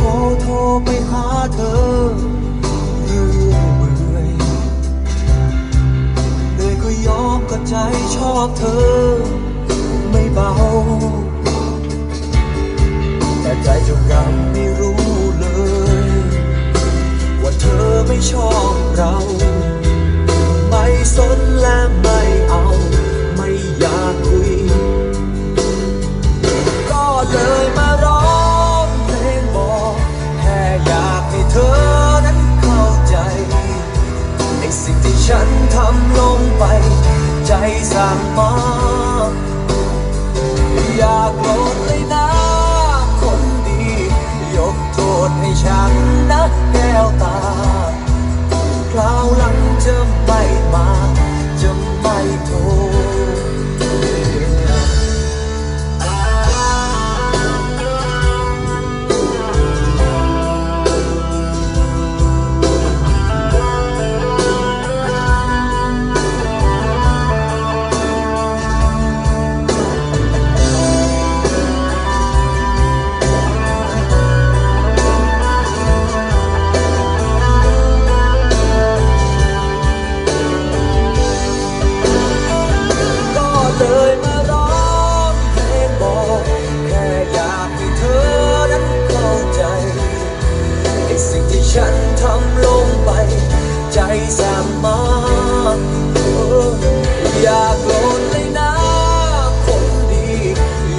รโทรไปหาเธอเรื่อยเปื่อยเหนื่อยก็ยอมก็ใจชอบเธอ ไม่เบา แต่ใจเจ้ากรรมไม่รู้เลย ว่าเธอไม่ชอบเรา ไม่สนและไม่เอาไม่ ใจสั่งมาอง ใจไอ้สิ่งที่ฉันทำลงไป ใจสั่งมาเออย่าโกรธเลยนะคนดี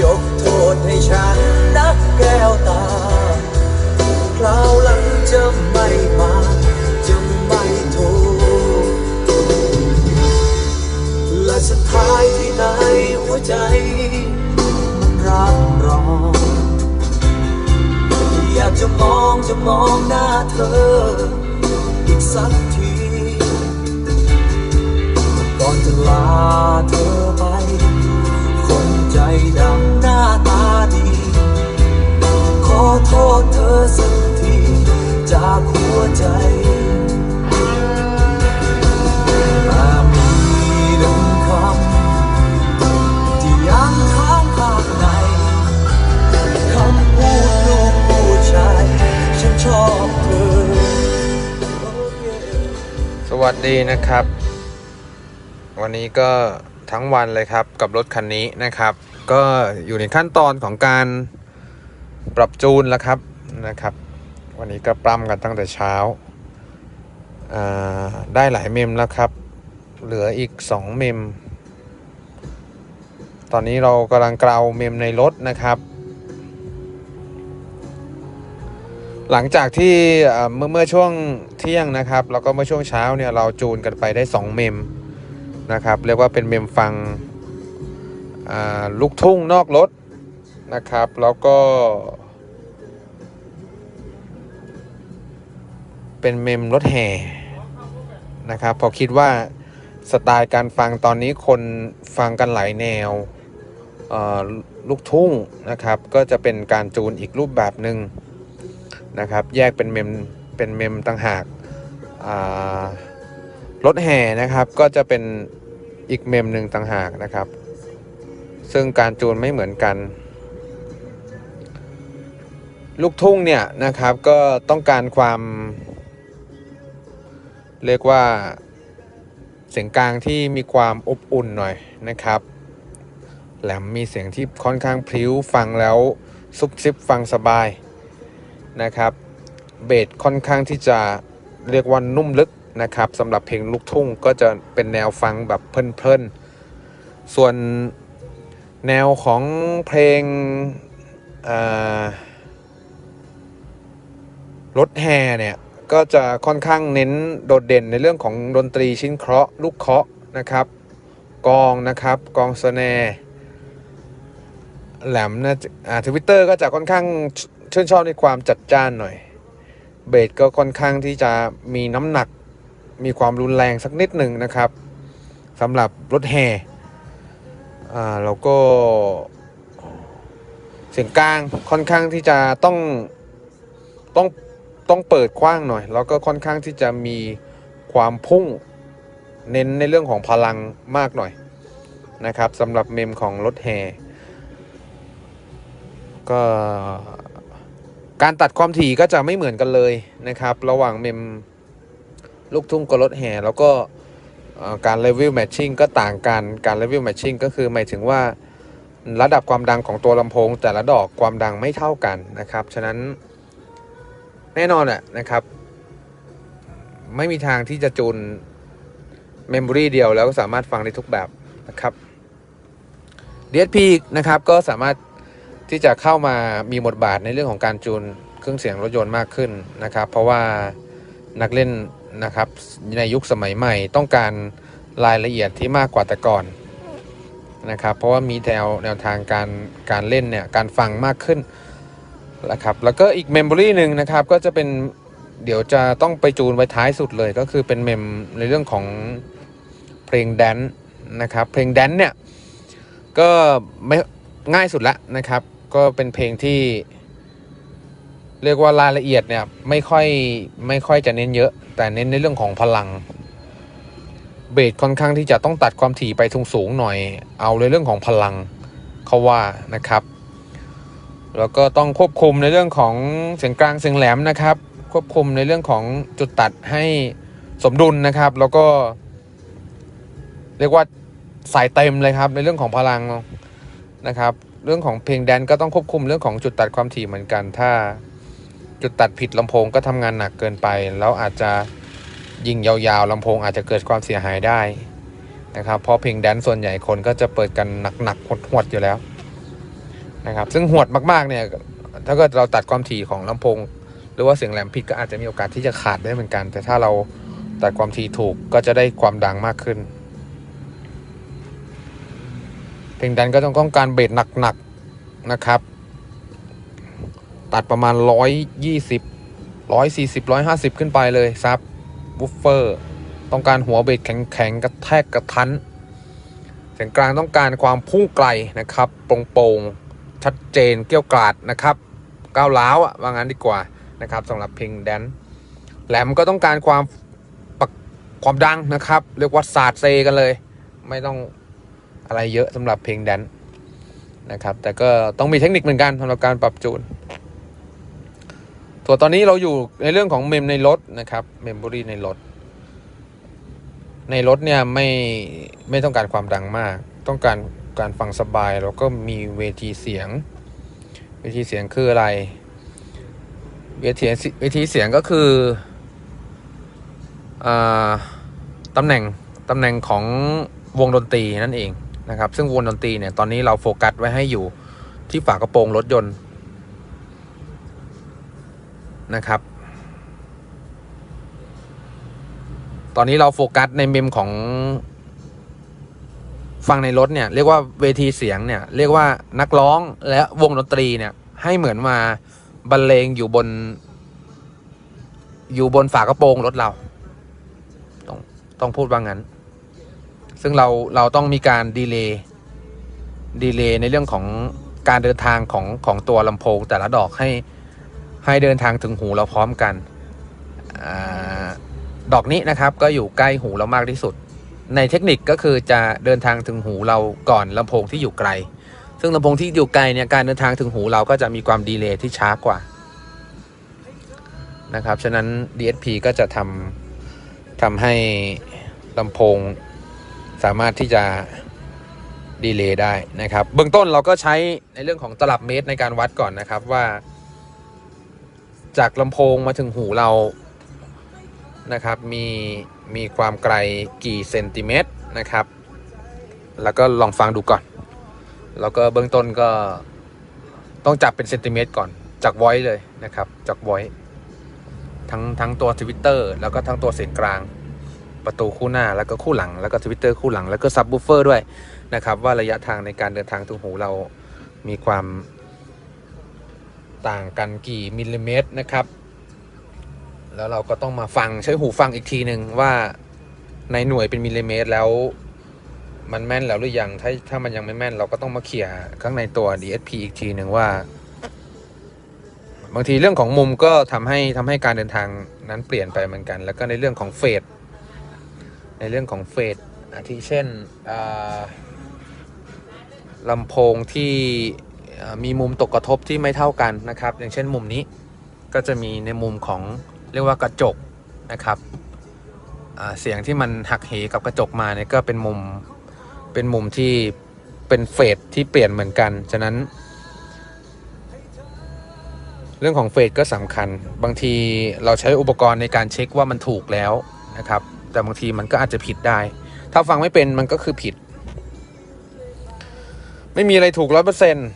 ยกโทษให้ฉันนะแก้วตาคราวหลังจะไม่มาจะไม่โทษและสุดท้ายที่ไหนหัวใจ จะมองจะมองหน้าเธอ อีกสักทีก่อนจะลาเธอไป คนใจดำหน้าตาดี ขอโทษเธอสักทีจากหัวใจ วัสดีนะครับ วันนี้ก็ทั้งวันเลยครับกับรถคันนี้นะครับ ก็อยู่ในขั้นตอนของการปรับจูนแล้วครับนะครับ วันนี้ก็ปล้ำกันตั้งแต่เช้าอ่าได้หลายเมมแล้วครับ เหลืออีก 2 เมม ตอนนี้เรากำลังเกลาเมมในรถนะครับ หลังจากที่เมื่อเมื่อช่วงเที่ยงนะครับ แล้วก็เมื่อช่วงเช้าเนี่ยเราจูนกันไปได้ 2 เมมนะครับ เรียกว่าเป็นเมมฟังลูกทุ่งนอกรถนะครับ แล้วก็ เป็นเมมรถแห่นะครับ พอคิดว่าสไตล์การฟังตอนนี้คนฟังกันหลายแนวลูกทุ่งนะครับ ก็จะเป็นการจูนอีกรูปแบบหนึ่ง นะครับแยกเป็นเมมเป็นเมมต่างหากรถแห่นะครับก็จะเป็นอีกเมมหนึ่งต่างหากนะครับ ซึ่งการจูนไม่เหมือนกัน ลูกทุ่งเนี่ยนะครับก็ต้องการความ เรียกว่าเสียงกลางที่มีความอบอุ่นหน่อยนะครับ แหลมมีเสียงที่ค่อนข้างพลิ้วฟังแล้วซุบซิบฟังสบาย นะครับเบสค่อนข้างที่จะเรียกว่านุ่มลึกนะครับสำหรับเพลงลูกทุ่งก็จะเป็นแนวฟังแบบเพลินๆ ส่วนแนวของเพลงรถแห่เนี่ย ก็จะค่อนข้างเน้นโดดเด่นในเรื่องของดนตรีชิ้นเคราะห์ลูกเคราะห์นะครับกองนะครับกองสแนแหลมนะอ่าทวิตเตอร์ก็จะค่อนข้าง ชื่นชอบในความจัดจ้านหน่อย เบสก็ค่อนข้างที่จะมีน้ำหนัก มีความรุนแรงสักนิดหนึ่งนะครับสำหรับรถแห่อ่าแล้วก็เสียงกลางค่อนข้างที่จะต้องต้องต้องเปิดกว้างหน่อย แล้วก็ค่อนข้างที่จะมีความพุ่งเน้นในเรื่องของพลังมากหน่อยนะครับสำหรับเมมของรถแห่ก็ การตัดความถี่ก็จะไม่เหมือนกันเลยนะครับ ระหว่างเมมลูกทุ่งกับรถแห่ แล้วก็การเลเวลแมทชิ่งก็ต่างกันการเลเวลแมทชิ่งก็คือหมายถึงว่าระดับความดังของตัวลำโพง แต่ละดอกความดังไม่เท่ากันนะครับ ฉะนั้นแน่นอนแหละนะครับ ไม่มีทางที่จะจูนเมมโมรีเดียวแล้วก็สามารถฟังได้ทุกแบบนะครับ DSP นะครับก็สามารถ ที่จะเข้ามามีบทบาทในเรื่องของการจูนเครื่องเสียงรถยนต์มากขึ้นนะครับ เพราะว่านักเล่นนะครับในยุคสมัยใหม่ต้องการรายละเอียดที่มากกว่าแต่ก่อนนะครับ เพราะว่ามีแนวแนวทางการการเล่นเนี่ยการฟังมากขึ้นนะครับแล้วก็อีกเมมโมรีหนึ่งนะครับก็จะเป็นเดี๋ยวจะต้องไปจูนไว้ท้ายสุดเลย ก็คือเป็นเมมในเรื่องของเพลงแดนซ์นะครับเพลงแดนซ์เนี่ยก็ไม่ง่ายสุดละนะครับ ก็เป็นเพลงที่ เรียกว่ารายละเอียดเนี่ยไม่ค่อยไม่ค่อยจะเน้นเยอะ แต่เน้นในเรื่องของพลัง เบสค่อนข้างที่จะต้องตัดความถี่ไปทุงสูงหน่อย เอาในเรื่องของพลังเขาว่านะครับแล้วก็ต้องควบคุมในเรื่องของเสียงกลางเสียงแหลมนะครับ ควบคุมในเรื่องของจุดตัดให้สมดุลนะครับ แล้วก็ เรียกว่าสายเต็มเลยครับในเรื่องของพลังนะครับ เรื่องของเพลงแดนก็ต้องควบคุมเรื่องของจุดตัดความถี่เหมือนกัน ถ้าจุดตัดผิดลำโพงก็ทำงานหนักเกินไป แล้วอาจจะยิงยาวๆลำโพงอาจจะเกิดความเสียหายได้นะครับเพราะเพลงแดนส่วนใหญ่คนก็จะเปิดกันหนักๆหดๆอยู่แล้วนะครับซึ่งหดมากๆเนี่ยถ้าเกิดเราตัดความถี่ของลำโพง หรือว่าเสียงแหลมผิดก็อาจจะมีโอกาสที่จะขาดได้เหมือนกัน แต่ถ้าเราตัดความถี่ถูกก็จะได้ความดังมากขึ้น เพลงดันก็ต้องต้องการเบสหนักๆนะครับ ตัดประมาณ 120 140 150 ขึ้นไปเลยซับวูฟเฟอร์ต้องการหัวเบสแข็งๆกระแทกกระทันเสียงกลางต้องการความพุ่งไกลนะครับโปร่งๆชัดเจนเกี้ยวกราดนะครับก้าวล้าวอะว่างั้นดีกว่านะครับสำหรับเพลงแดนแหลมก็ต้องการความความดังนะครับ เรียกว่าศาสตร์เซกันเลย ไม่ต้อง อะไรเยอะสำหรับเพลงแดนซ์นะครับ แต่ก็ต้องมีเทคนิคเหมือนกันสำหรับการปรับจูนส่วนตอนนี้เราอยู่ในเรื่องของเมมในรถนะครับเมมโมรีในรถ ในรถเนี่ยไม่ไม่ต้องการความดังมาก ต้องการการฟังสบายแล้วก็มีเวทีเสียง เวทีเสียงคืออะไร เวทีเวทีเสียงก็คืออาตำแหน่งตำแหน่งของวงดนตรีนั่นเอง นะครับ ซึ่งวงดนตรีเนี่ยตอนนี้เราโฟกัสไว้ให้อยู่ที่ฝากระโปรงรถยนต์นะครับ ตอนนี้เราโฟกัสในเมมของฟังในรถเนี่ยเรียกว่าเวทีเสียงเนี่ยเรียกว่านักร้องและวงดนตรีเนี่ยให้เหมือนมาบรรเลงอยู่บน อยู่บนฝากระโปรงรถเรา ต้องต้องพูดว่างั้น ซึ่งเราเราต้องมีการดีเลย์ดีเลย์ในเรื่องของการเดินทางของของตัวลำโพงแต่ละดอกให้ให้เดินทางถึงหูเราพร้อมกันอดอกนี้นะครับก็อยู่ใกล้หูเรามากที่สุด ในเทคนิคก็คือจะเดินทางถึงหูเราก่อนลำโพงที่อยู่ไกล ซึ่งลำโพงที่อยู่ไกลเนี่ยการเดินทางถึงหูเราก็จะมีความดีเลย์ที่ช้ากว่านะครับ ฉะนั้น DSP ก็จะทำทำให้ลำโพง สามารถที่จะดีเลย์ได้นะครับ เบื้องต้นเราก็ใช้ในเรื่องของตลับเมตรในการวัดก่อนนะครับว่า จากลำโพงมาถึงหูเรานะครับ มีมีความไกลกี่เซนติเมตรนะครับ แล้วก็ลองฟังดูก่อน แล้วก็เบื้องต้นก็ต้องจับเป็นเซนติเมตรก่อนจากไวเลยนะครับจากไวทั้งทั้งตัวทวิตเตอร์แล้วก็ทั้งตัวเสียงกลาง ประตูคู่หน้าแล้วก็คู่หลังแล้วก็ทวิตเตอร์คู่หลังแล้วก็ซับ w ูเฟอร์ด้วยนะครับ ว่าระยะทางในการเดินทางถึงหูเรามีความต่างกันกี่มิลลิเมตรนะครับ แล้วเราก็ต้องมาฟังใช้หูฟังอีกทีหนึ่งว่าในหน่วยเป็นมิลลิเมตรแล้วมันแม่นแล้วหรือยังถ้าถ้ามันยังไม่แม่นเราก็ต้องมาเขี่ยข้างในตัว DSP อีกทีหนึ่งว่า บางทีเรื่องของมุมก็ทำให้ทำให้การเดินทางนั้นเปลี่ยนไปเหมือนกัน แล้วก็ในเรื่องของเฟส ในเรื่องของเฟสอาทิเช่นลำโพงที่มีมุมตกกระทบที่ไม่เท่ากันนะครับ อย่างเช่นมุมนี้ก็จะมีในมุมของเรียกว่ากระจกนะครับเสียงที่มันหักเหกับกระจกมาเนี่ยก็เป็นมุมเป็นมุมที่เป็นเฟสที่เปลี่ยนเหมือนกัน ฉะนั้น เรื่องของเฟสก็สำคัญ บางทีเราใช้อุปกรณ์ในการเช็คว่ามันถูกแล้วนะครับ แต่บางทีมันก็อาจจะผิดได้ ถ้าฟังไม่เป็นมันก็คือผิด ไม่มีอะไรถูกร้อยเปอร์เซ็นต์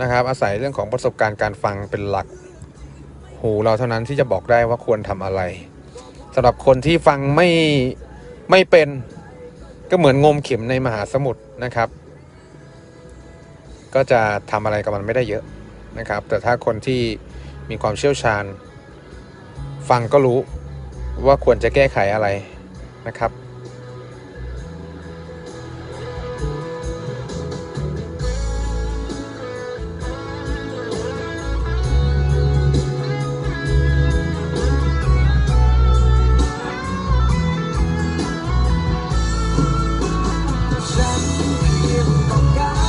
นะครับ อาศัยเรื่องของประสบการณ์การฟังเป็นหลัก หูเราเท่านั้นที่จะบอกได้ว่าควรทำอะไรสำหรับคนที่ฟังไม่ไม่เป็นก็เหมือนงมเข็มในมหาสมุทรนะครับ ก็จะทำอะไรกับมันไม่ได้เยอะนะครับ แต่ถ้าคนที่มีความเชี่ยวชาญ ฟังก็รู้ว่าควรจะแก้ไขอะไร นะครับ ฉันเพียงต้องการ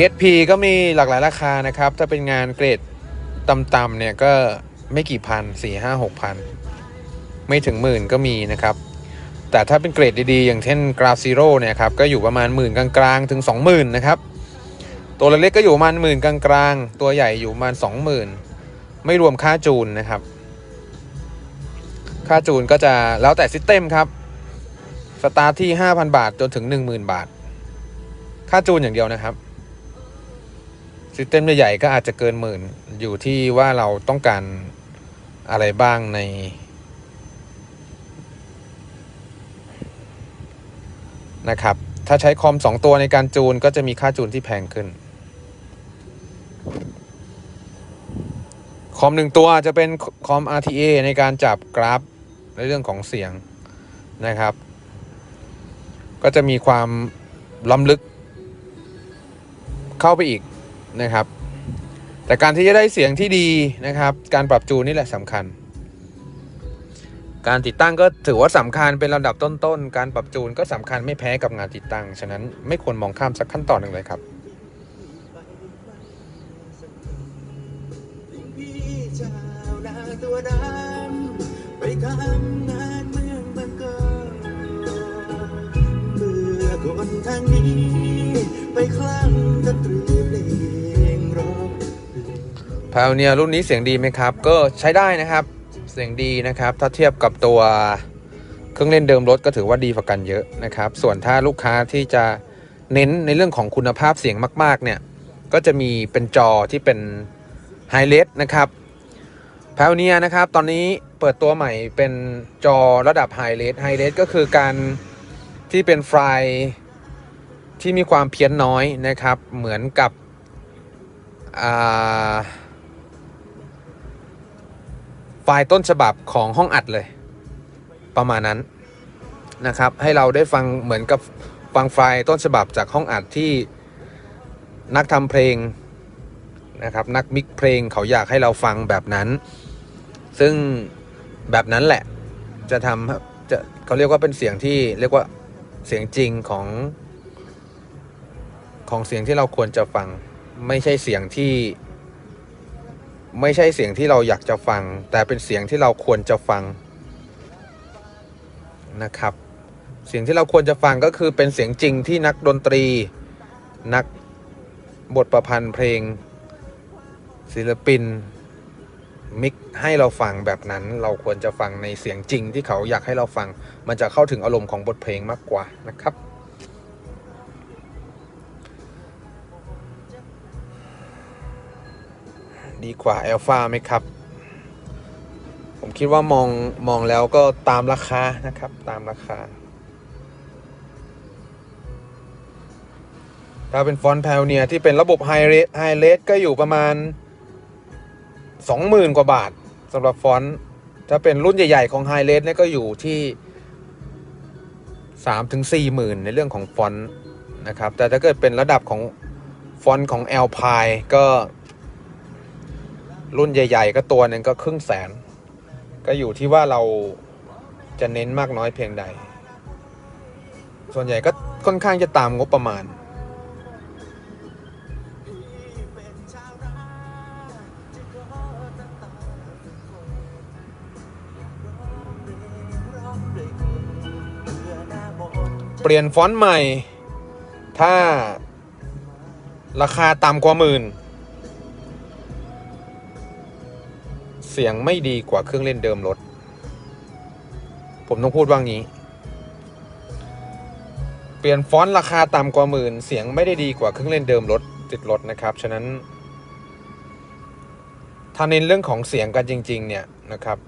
DSP ก็มีหลากหลายราคานะครับ ถ้าเป็นงานเกรดต่ำๆเนี่ยก็ไม่กี่พันสี่ห้าหกพัน ไม่ถึงหมื่นก็มีนะครับ แต่ถ้าเป็นเกรดดีๆ อย่างเช่น g r a f Zero เนี่ยครับ ก็อยู่ประมาณหมื่นกลางๆ ถึง 20,000 นะครับ ตัวเล็กๆก็อยู่ประมาณหมื่นกลางๆ ตัวใหญ่อยู่ประมาณ 20,000 ไม่รวมค่าจูนนะครับ ค่าจูนก็จะแล้วแต่ซิสเต็มครับ สตาร์ทที่ 5,000 บาทจนถึง 10,000 บาท ค่าจูนอย่างเดียวนะครับ ซิสเต็มใหญ่ๆก็อาจจะเกินหมื่นอยู่ที่ว่าเราต้องการอะไรบ้างใน นะครับ ถ้าใช้คอม 2 ตัวในการจูนก็จะมีค่าจูนที่แพงขึ้น คอมหนึ่งตัวจะเป็นคอม RTA ในการจับกราฟในเรื่องของเสียงนะครับ ก็จะมีความล้ำลึกเข้าไปอีก นะครับ แต่การที่จะได้เสียงที่ดีนะครับ การปรับจูนนี่แหละสำคัญ การติดตั้งก็ถือว่าสำคัญเป็นระดับต้นๆ การปรับจูนก็สำคัญไม่แพ้กับงานติดตั้ง ฉะนั้นไม่ควรมองข้ามสักขั้นตอนหนึ่งเลยครับไปทำงานเมืองบังเกิดเมื่อคนทางนี้ พาวเนียรุ่นนี้เสียงดีไหมครับ ก็ใช้ได้นะครับ เสียงดีนะครับ ถ้าเทียบกับตัวเครื่องเล่นเดิมรถก็ถือว่าดีกว่ากันเยอะนะครับ ส่วนถ้าลูกค้าที่จะเน้นในเรื่องของคุณภาพเสียงมาก ๆ เนี่ย ก็จะมีเป็นจอที่เป็นไฮเลสนะครับพาวเนียนะครับ ตอนนี้เปิดตัวใหม่เป็นจอระดับไฮเลสไฮเลสก็คือการที่เป็นไฟล์ที่มีความเพี้ยนน้อยนะครับ เหมือนกับอ่า ล์ต้นฉบับของห้องอัดเลย ประมาณนั้นนะครับ ให้เราได้ฟังเหมือนกับฟังไฟล์ต้นฉบับจากห้องอัดที่นักทำเพลงนะครับนักมิกเพลงเขาอยากให้เราฟังแบบนั้น ซึ่งแบบนั้นแหละจะทำจะเขาเรียกว่าเป็นเสียงที่เรียกว่าเสียงจริงของ ของเสียงที่เราควรจะฟังไม่ใช่เสียงที่ ไม่ใช่เสียงที่เราอยากจะฟัง แต่เป็นเสียงที่เราควรจะฟังนะครับ เสียงที่เราควรจะฟังก็คือเป็นเสียงจริงที่นักดนตรี นักบทประพันธ์เพลง ศิลปินมิกให้เราฟังแบบนั้นเราควรจะฟังในเสียงจริงที่เขาอยากให้เราฟัง มันจะเข้าถึงอารมณ์ของบทเพลงมากกว่านะครับ ดีกว่าแอลฟาไหมครับ ผมคิดว่ามองมองแล้วก็ตามราคานะครับตามราคา ถ้าเป็นฟอนต์แพลเนียที่เป็นระบบไฮเรสไฮเรสก็อยู่ประมาณ 20,000 กว่าบาทสำหรับฟอนต์ถ้าเป็นรุ่นใหญ่ๆของไฮเรสเนี่ยก็อยู่ที่3ถึง4หมื่นในเรื่องของฟอนต์นะครับ แต่ถ้าเกิดเป็นระดับของฟอนต์ของ a l p i n e ก็ รุ่นใหญ่ ๆ ก็ตัวหนึ่งก็ครึ่งแสน ก็อยู่ที่ว่าเราจะเน้นมากน้อยเพียงใด ส่วนใหญ่ก็ค่อนข้างจะตามงบประมาณ เปลี่ยนฟอนต์ใหม่ ถ้าราคาต่ำกว่าหมื่น เสียงไม่ดีกว่าเครื่องเล่นเดิมรถ ผมต้องพูดว่างี้ เปลี่ยนฟอนต์ราคาต่ำกว่าหมื่น เสียงไม่ได้ดีกว่าเครื่องเล่นเดิมรถติดรถนะครับ ฉะนั้นถ้าเน้นเรื่องของเสียงกันจริง ๆ เนี่ยนะครับ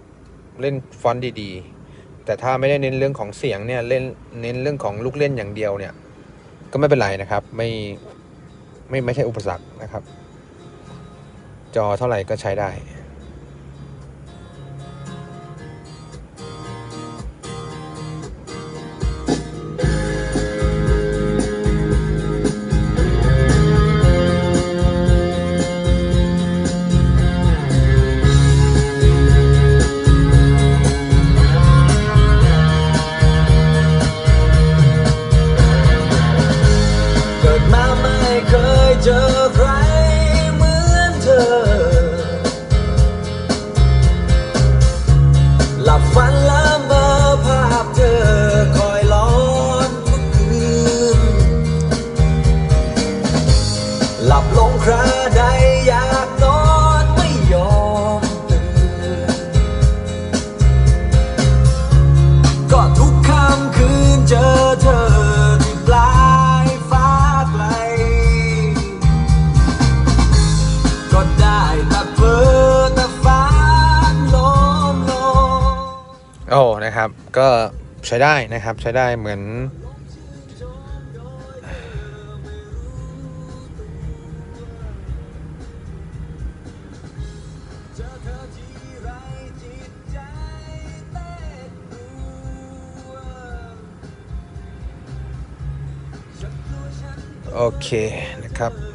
เล่นฟอนต์ดีๆ แต่ถ้าไม่ได้เน้นเรื่องของเสียงเนี่ยเล่นเน้นเรื่องของลูกเล่นอย่างเดียวเนี่ย ก็ไม่เป็นไรนะครับ ไม่ไม่ไม่ใช่อุปสรรคนะครับ จอเท่าไหร่ก็ใช้ได้ เก็ใช้ได้นะครับใช้ได้เหมือนเจอเธอทีไรจิตใจเต้นรัวฉันกลัวฉันโอเคนะครับ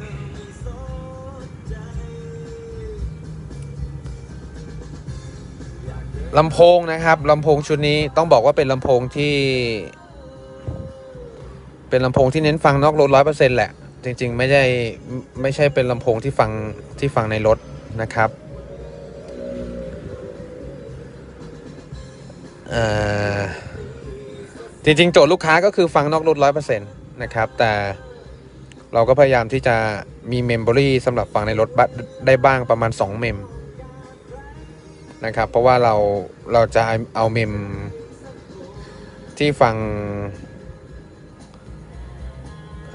ลำโพงนะครับลำโพงชุดนี้ต้องบอกว่าเป็นลำโพงที่ เป็นลำโพงที่เน้นฟังนอกรถร้อยเปอร์เซ็นต์แหละ จริง ๆ ไม่ได้ไม่ใช่เป็นลำโพงที่ฟังที่ฟังในรถนะครับจริง ๆ โจทย์ลูกค้าก็คือฟังนอกรถร้อยเปอร์เซ็นต์นะครับ แต่เราก็พยายามที่จะมีเมมโมรีสำหรับฟังในรถบะได้บ้างประมาณ 2 เมม นะครับ เพราะว่าเราเราจะเอาเมมที่ฟัง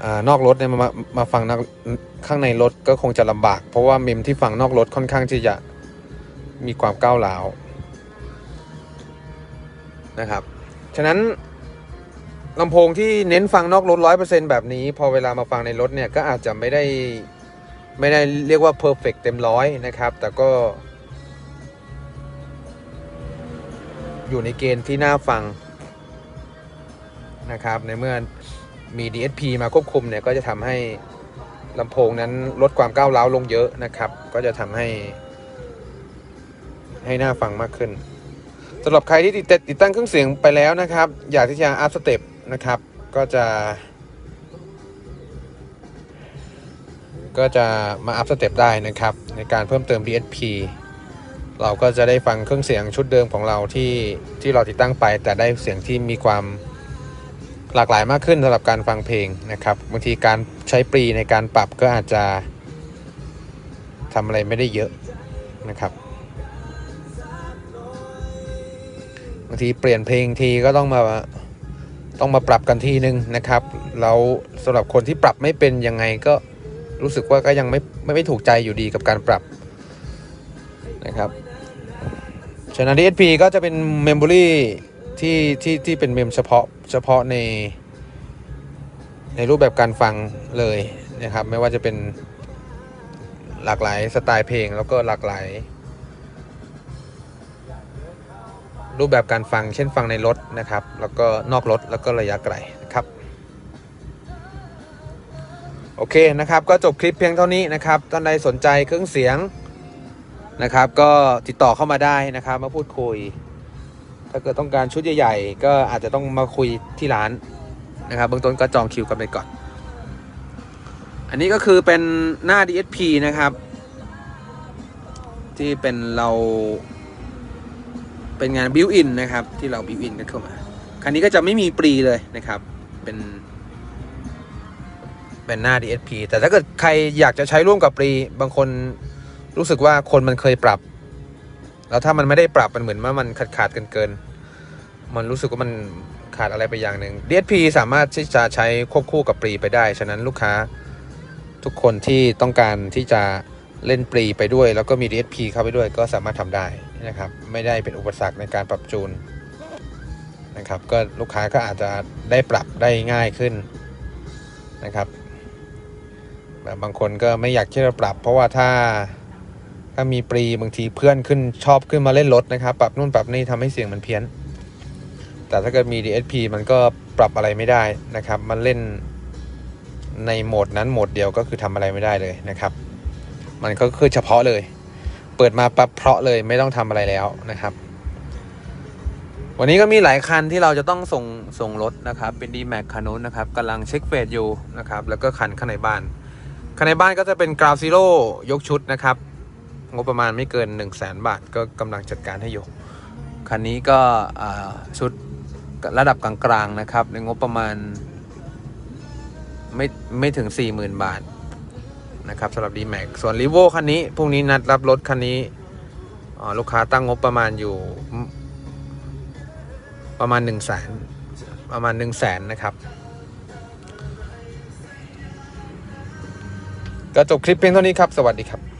อนอกรถเนี่ยมามาฟังข้างในรถก็คงจะลำบาก เพราะว่าเมมที่ฟังนอกรถค่อนข้างที่จะมีความก้าวร้าวนะครับ ฉะนั้นลำโพงที่เน้นฟังนอกรถร้อยเปอร์เซ็นแบบนี้ พอเวลามาฟังในรถเนี่ยก็อาจจะไม่ได้ไม่ได้เรียกว่าเพอร์เฟกเต็มร้อยนะครับ แต่ก็ อยู่ในเกณฑ์ที่น่าฟังนะครับ ในเมื่อมี DSP มาควบคุมเนี่ยก็จะทำให้ลำโพงนั้นลดความก้าวร้าวลงเยอะนะครับ ก็จะทำให้ ให้น่าฟังมากขึ้นสำหรับใครที่ติดติดตั้งเครื่องเสียงไปแล้วนะครับ อยากที่จะอัพสเต็ปนะครับ ก็จะ ก็จะมาอัพสเต็ปได้นะครับ ในการเพิ่มเติม DSP เราก็จะได้ฟังเครื่องเสียงชุดเดิมของเราที่ที่เราติดตั้งไป แต่ได้เสียงที่มีความหลากหลายมากขึ้นสำหรับการฟังเพลงนะครับบางทีการใช้ปรีในการปรับก็อาจจะทำอะไรไม่ได้เยอะนะครับบางทีเปลี่ยนเพลงทีก็ต้องมาต้องมาปรับกันทีนึงนะครับแล้วสำหรับคนที่ปรับไม่เป็นยังไงก็รู้สึกว่าก็ยังไม่ไม่ไม่ถูกใจอยู่ดีกับการปรับนะครับ ฉะนั้น DSP ก็จะเป็นเมมโมรีที่ที่ที่เป็นเมมเฉพาะเฉพาะใน ในรูปแบบการฟังเลยนะครับ ไม่ว่าจะเป็นหลากหลายสไตล์เพลงแล้วก็หลากหลาย รูปแบบการฟังเช่นฟังในรถนะครับ แล้วก็นอกรถแล้วก็ระยะไกลนะครับโอเคนะครับ ก็จบคลิปเพียงเท่านี้นะครับท่านใดสนใจเครื่องเสียง นะครับ ก็ติดต่อเข้ามาได้นะครับ มาพูดคุย ถ้าเกิดต้องการชุดใหญ่ ๆ ก็อาจจะต้องมาคุยที่ร้านนะครับเบื้องต้นก็จองคิวกันไปก่อน อันนี้ก็คือเป็นหน้า DSP นะครับ ที่เป็นเราเป็นงานบิวอินนะครับ ที่เราบิวอินกันเข้ามา คันนี้ก็จะไม่มีปรีเลยนะครับ เป็นเป็นหน้า DSP แต่ถ้าเกิดใครอยากจะใช้ร่วมกับปรี บางคน รู้สึกว่าคนมันเคยปรับ แล้วถ้ามันไม่ได้ปรับมันเหมือนว่ามันขาดขาดเกินเกิน มันรู้สึกว่ามันขาดอะไรไปอย่างหนึ่ง DSP สามารถที่จะใช้ควบคู่กับปรีไปได้ ฉะนั้นลูกค้าทุกคนที่ต้องการที่จะเล่นปรีไปด้วย แล้วก็มี DSP เข้าไปด้วยก็สามารถทำได้นะครับ ไม่ได้เป็นอุปสรรคในการปรับจูนนะครับ ก็ลูกค้าก็อาจจะได้ปรับได้ง่ายขึ้นนะครับบางคนก็ไม่อยากที่จะปรับ เพราะว่าถ้า ถ้ามีปรีบางทีเพื่อนขึ้นชอบขึ้นมาเล่นรถนะครับปรับนู่นปรับนี่ทำให้เสียงมันเพี้ยน แต่ถ้าเกิดมี DSP มันก็ปรับอะไรไม่ได้นะครับ มันเล่นในโหมดนั้นโหมดเดียวก็คือทำอะไรไม่ได้เลยนะครับ มันก็คือเฉพาะเลย เปิดมาปั๊บเพราะเลยไม่ต้องทำอะไรแล้วนะครับ วันนี้ก็มีหลายคันที่เราจะต้องส่งส่งรถนะครับ เป็น d m a x คันนู้นนะครับกำลังเช็คเฟสอยู่นะครับแล้วก็คันข้างในบ้านคันในบ้านก็จะเป็น Ground Zero ยกชุดนะครับ งบประมาณไม่เกิน 1 0 0 0 0แบาทก็กำลังจัดการให้อยู่ คันนี้ก็ชุดระดับกลางๆนะครับ ในงบประมาณไม่ไม่ถึง 40,000 บาทนะครับสำหรับ d m a x ส่วน r ีโวคันนี้พรุ่งนี้นัดรับรถคันนี้ลูกค้าตั้งงบประมาณอยู่ประมาณ 1 0 0 0 0แสนประมาณ 1 0 0 0 0แสนนะครับก็จบคลิปเพียงเท่านี้ครับ สวัสดีครับ